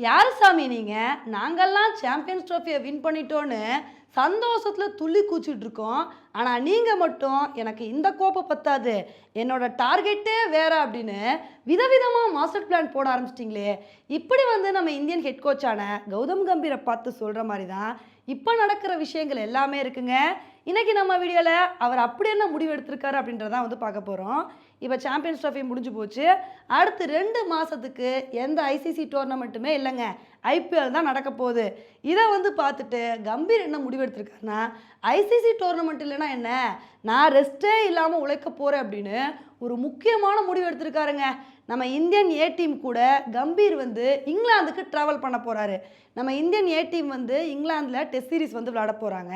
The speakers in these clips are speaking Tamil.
யார் சாமி நீங்கள் நாங்கள்லாம் சாம்பியன்ஸ் ட்ரோஃபியை வின் பண்ணிட்டோன்னு சந்தோஷத்தில் துள்ளி கூச்சிட்ருக்கோம் ஆனால் நீங்கள் மட்டும் எனக்கு இந்த கோப்பை பத்தாது. என்னோடய டார்கெட்டே வேறு அப்படின்னு விதவிதமாக மாஸ்டர் பிளான் போட ஆரம்பிச்சிட்டிங்களே. இப்படி வந்து நம்ம இந்தியன் ஹெட் கோச்சான கௌதம் கம்பீரை பார்த்து சொல்கிற மாதிரி தான் இப்போ நடக்கிற விஷயங்கள் எல்லாமே இருக்குங்க. இன்றைக்கி நம்ம வீடியோவில் அவர் அப்படி என்ன முடிவு எடுத்திருக்காரு அப்படின்றதான் வந்து பார்க்க போகிறோம் இப்போ சாம்பியன்ஸ் ட்ராஃபி முடிஞ்சு போச்சு. அடுத்து ரெண்டு மாதத்துக்கு எந்த ஐசிசி டோர்னமெண்ட்டுமே இல்லைங்க. ஐபிஎல் தான் நடக்க போகுது. இதை வந்து பார்த்துட்டு கம்பீர் என்ன முடிவு எடுத்திருக்காருன்னா ஐசிசி டோர்னமெண்ட்டில் இல்லைன்னா என்ன? நான் ரெஸ்ட்டே இல்லாமல் உழைக்க போகிறேன் அப்படின்னு ஒரு முக்கியமான முடிவு எடுத்திருக்காருங்க. நம்ம இந்தியன் ஏ டீம் கூட கம்பீர் வந்து இங்கிலாந்துக்கு ட்ராவல் பண்ண போகிறாரு நம்ம இந்தியன் ஏ டீம் வந்து இங்கிலாந்தில் டெஸ்ட் சீரிஸ் வந்து விளையாட போகிறாங்க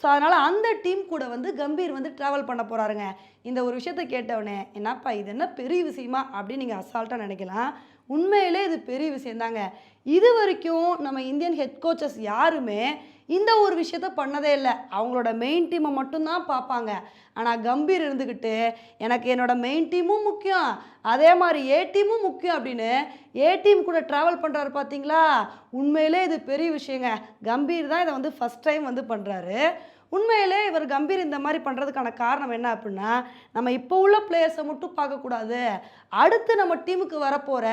ஸோ அதனால் அந்த டீம் கூட வந்து கம்பீர் வந்து ட்ராவல் பண்ண போகிறாருங்க இந்த ஒரு விஷயத்தை கேட்டவுடனே என்னப்பா இது என்ன பெரிய விஷயமா? அப்படின்னு நீங்கள் அசால்ட்டாக நினைக்கலாம். உண்மையிலே இது பெரிய விஷயந்தாங்க. இது வரைக்கும் நம்ம இந்தியன் ஹெட் கோச்சஸ் யாருமே இந்த ஒரு விஷயத்த பண்ணதே இல்லை. அவங்களோட மெயின் டீமை மட்டும்தான் பார்ப்பாங்க. ஆனால் கம்பீர் இருந்துக்கிட்டு எனக்கு என்னோட மெயின் டீமும் முக்கியம். அதே மாதிரி ஏ டீமும் முக்கியம் அப்படின்னு ஏ டீம் கூட ட்ராவல் பண்ணுறாரு பார்த்தீங்களா உண்மையிலே இது பெரிய விஷயங்க. கம்பீர் தான் இதை வந்து ஃபஸ்ட் டைம் வந்து பண்ணுறாரு உண்மையிலே இவர் கம்பீர் இந்த மாதிரி பண்ணுறதுக்கான காரணம் என்ன அப்படின்னா நம்ம இப்போ உள்ள பிளேயர்ஸை மட்டும் பார்க்கக்கூடாது. அடுத்து நம்ம டீமுக்கு வரப்போகிற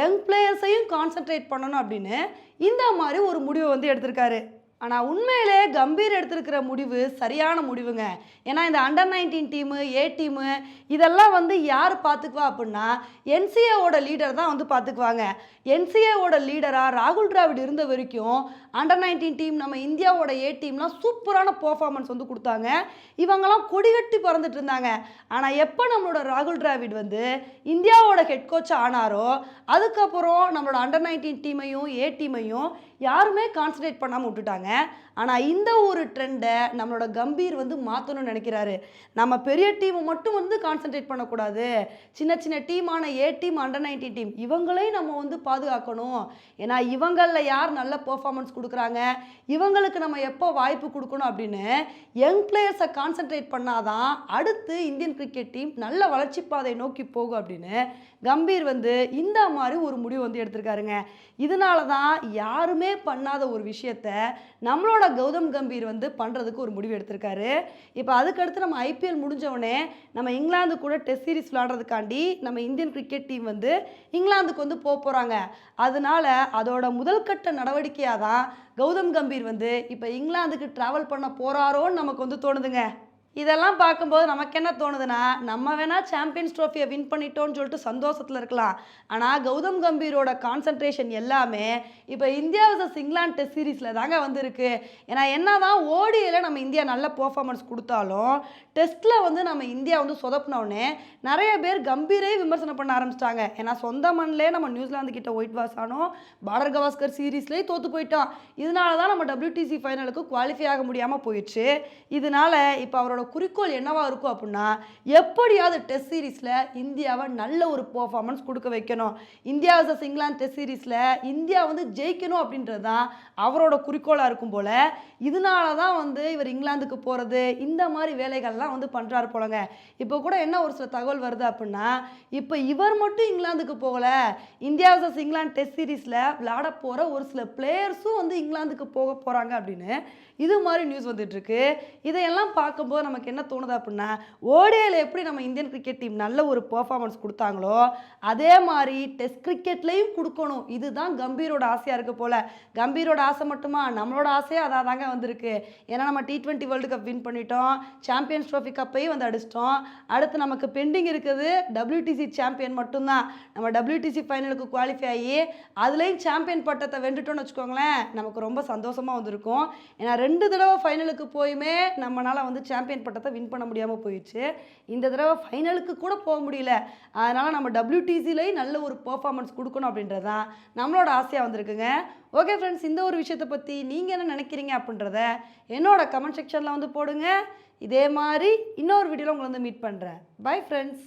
யங் பிளேயர்ஸையும் கான்சென்ட்ரேட் பண்ணணும் அப்படின்னு இந்த மாதிரி ஒரு முடிவை வந்து எடுத்திருக்காரு. ஆனால் உண்மையிலே கம்பீர் எடுத்திருக்கிற முடிவு சரியான முடிவுங்க. ஏன்னா இந்த under nineteen team A team இதெல்லாம் வந்து யார் பார்த்துக்குவா அப்படின்னா என்சிஏவோட லீடர் தான் வந்து பார்த்துக்குவாங்க என்சிஏவோட லீடராக ராகுல் டிராவிட் இருந்த வரைக்கும் அண்டர் நைன்டீன் டீம் நம்ம இந்தியாவோட ஏ டீம்லாம் சூப்பரான பர்ஃபார்மன்ஸ் வந்து கொடுத்தாங்க. இவங்கெல்லாம் கொடிகட்டி பறந்துட்டு இருந்தாங்க. ஆனால் எப்போ நம்மளோட ராகுல் டிராவிட் வந்து இந்தியாவோட ஹெட் கோச் ஆனாரோ அதுக்கப்புறம் நம்மளோட அண்டர் நைன்டீன் டீமையும் ஏ டீமையும் யாருமே கான்சன்ட்ரேட் பண்ணாமல் விட்டுட்டாங்க. ஆனால் இந்த ஒரு ட்ரெண்டை நம்மளோட கம்பீர் வந்து மாற்றணும்னு நினைக்கிறாரு. நம்ம பெரிய டீமை மட்டும் வந்து கான்சன்ட்ரேட் பண்ணக்கூடாது. சின்ன சின்ன டீமான A team under nineteen team இவங்களையும் நம்ம வந்து பாதுகாக்கணும். ஏன்னா இவங்களில் யார் நல்ல பெர்ஃபார்மன்ஸ் கொடுக்குறாங்க? இவங்களுக்கு நம்ம எப்போ வாய்ப்பு கொடுக்கணும் அப்படின்னு யங் பிளேயர்ஸை கான்சென்ட்ரேட் பண்ணாதான் அடுத்து இந்தியன் கிரிக்கெட் டீம் நல்ல வளர்ச்சி பாதை நோக்கி போகும் அப்படின்னு கம்பீர் வந்து இந்த மாதிரி ஒரு முடிவு வந்து எடுத்திருக்காருங்க. இதனால தான் யாருமே பண்ணாத ஒரு விஷயத்த நம்மளோட கௌதம் கம்பீர் வந்து பண்ணுறதுக்கு ஒரு முடிவு எடுத்திருக்காரு. இப்போ அதுக்கடுத்து நம்ம ஐபிஎல் முடிஞ்சவுடனே நம்ம இங்கிலாந்து கூட டெஸ்ட் சீரிஸ் விளாடுறதுக்காண்டி நம்ம இந்தியன் கிரிக்கெட் டீம் வந்து இங்கிலாந்துக்கு வந்து போக போகிறாங்க அதனால அதோட முதல் கட்ட நடவடிக்கையாக தான் கௌதம் கம்பீர் வந்து இப்போ இங்கிலாந்துக்கு ட்ராவல் பண்ண போகிறாரோன்னு நமக்கு வந்து தோணுதுங்க. இதெல்லாம் பார்க்கும்போது நமக்கு என்ன தோணுதுன்னா நம்ம வேணால் சாம்பியன்ஸ் ட்ரோஃபியை வின் பண்ணிட்டோன்னு சொல்லிட்டு சந்தோஷத்தில் இருக்கலாம். ஆனால் கௌதம் கம்பீரோட கான்சன்ட்ரேஷன் எல்லாமே இப்போ இந்தியா வர்சஸ் இங்கிலாந்து டெஸ்ட் சீரீஸில் தாங்க வந்திருக்கு. ஏன்னா என்ன தான் ஓடியில் நம்ம இந்தியா நல்ல பர்ஃபார்மன்ஸ் கொடுத்தாலும் டெஸ்ட்டில் வந்து நம்ம இந்தியா வந்து சொதப்பினோடனே நிறைய பேர் கம்பீரே விமர்சனம் பண்ண ஆரம்பிச்சிட்டாங்க. ஏன்னா சொந்த மண்ணிலே நம்ம நியூசிலாந்து கிட்ட ஒயிட் வாஷ் ஆனோம். பார்டர் கவாஸ்கர் சீரீஸ்லேயே தோற்று போயிட்டோம் இதனால தான் நம்ம டபிள்யூடிசி ஃபைனலுக்கு குவாலிஃபை ஆக முடியாமல் போயிடுச்சு. இதனால இப்போ அவரோட குறிக்கோள் என்னவாக இருக்கும் அப்படின்னா எப்படியாவது டெஸ்ட் சீரீஸில் இந்தியாவை நல்ல ஒரு பெர்ஃபார்மன்ஸ் கொடுக்க வைக்கணும். இந்தியா வர்சஸ் இங்கிலாந்து டெஸ்ட் சீரீஸில் இந்தியா வந்து ஜெயிக்கணும் அப்படின்றது தான் அவரோட குறிக்கோளாக இருக்கும் போல். இதனால தான் வந்து இவர் இங்கிலாந்துக்கு போகிறது இந்த மாதிரி வேலைகள்லாம் வந்து பண்ணுறாரு போலங்க. இப்போ கூட என்ன ஒரு சில தகவல் வருது அப்படின்னா இப்போ இவர் மட்டும் இங்கிலாந்துக்கு போகலை இந்தியா வர்சஸ் இங்கிலாந்து டெஸ்ட் சீரீஸில் விளாட போகிற ஒரு சில பிளேயர்ஸும் வந்து இங்கிலாந்துக்கு போக போகிறாங்க அப்படின்னு இது மாதிரி நியூஸ் வந்துட்டுருக்கு இதையெல்லாம் பார்க்கும்போது நம்ம நமக்கு என்ன தோணுது அப்படின்னா ஓடியில் எப்படி நம்ம இந்தியன் கிரிக்கெட் டீம் நல்ல ஒரு பெர்ஃபார்மன்ஸ் கொடுத்தாங்களோ அதே மாதிரி டெஸ்ட் கிரிக்கெட்லேயும் கொடுக்கணும். இதுதான் கம்பீரோட ஆசையாக இருக்கு போல. கம்பீரோட ஆசை மட்டுமா? நம்மளோட ஆசையே அதாக தாங்க வந்திருக்கு. ஏன்னா நம்ம T twenty world cup win பண்ணிட்டோம். சாம்பியன்ஸ் ட்ரோஃபி கப்பையும் வந்து அடிச்சிட்டோம். அடுத்து நமக்கு பெண்டிங் இருக்குது டபிள்யூடிசி சாம்பியன் மட்டும்தான். நம்ம டபிள்யூடிசி ஃபைனலுக்கு குவாலிஃபை ஆகி அதுலேயும் சாம்பியன் பட்டத்தை வென்றுட்டோம்னு வச்சுக்கோங்களேன் நமக்கு ரொம்ப சந்தோஷமாக வந்திருக்கும். ஏன்னா ரெண்டு தடவை ஃபைனலுக்கு போயுமே நம்மளால் வந்து சாம்பியன் சாம்பியன் பட்டத்தை வின் பண்ண முடியாமல் போயிடுச்சு. இந்த தடவை ஃபைனலுக்கு கூட போக முடியல. அதனால் நம்ம டபிள்யூடிசிலையும் நல்ல ஒரு பர்ஃபார்மன்ஸ் கொடுக்கணும் அப்படின்றது தான் நம்மளோட ஆசையாக வந்திருக்குங்க. ஓகே ஃப்ரெண்ட்ஸ் இந்த ஒரு விஷயத்தை பற்றி நீங்கள் என்ன நினைக்கிறீங்க அப்படின்றத என்னோட கமெண்ட் செக்ஷனில் வந்து போடுங்க. இதே மாதிரி இன்னொரு வீடியோவில் உங்களை வந்து மீட் பண்ணுறேன் பை ஃப்ரெண்ட்ஸ்